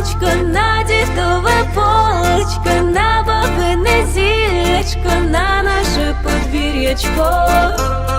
яблучко, на дідове полочко, на бабине зілечко, на наше подвір'ячко.